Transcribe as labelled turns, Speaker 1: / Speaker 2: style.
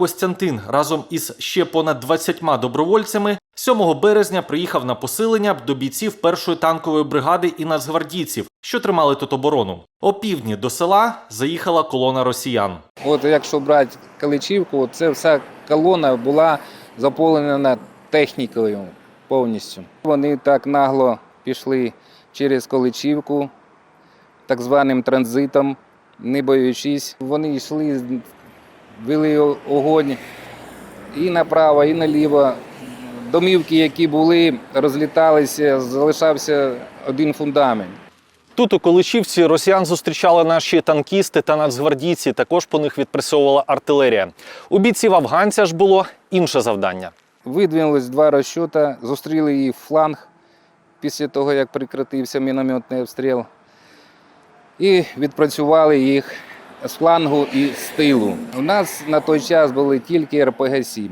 Speaker 1: Костянтин разом із ще понад 20 добровольцями 7 березня приїхав на посилення до бійців першої танкової бригади і нацгвардійців, що тримали тут оборону. Опівдні до села заїхала колона росіян.
Speaker 2: От якщо брати Каличівку, це вся колона була заповнена технікою повністю. Вони так нагло пішли через Каличівку, так званим транзитом, не боючись. Вони йшли, вели огонь і направо, і наліво. Домівки, які були, розліталися, залишався один фундамент.
Speaker 1: Тут у Колишівці росіян зустрічали наші танкісти та нацгвардійці. Також по них відпрацьовувала артилерія. У бійців афганця ж було інше завдання.
Speaker 2: Видвинулись два розчота, зустріли її в фланг після того, як прекратився мінометний обстріл. І відпрацювали їх з флангу і з тилу. У нас на той час були тільки РПГ-7.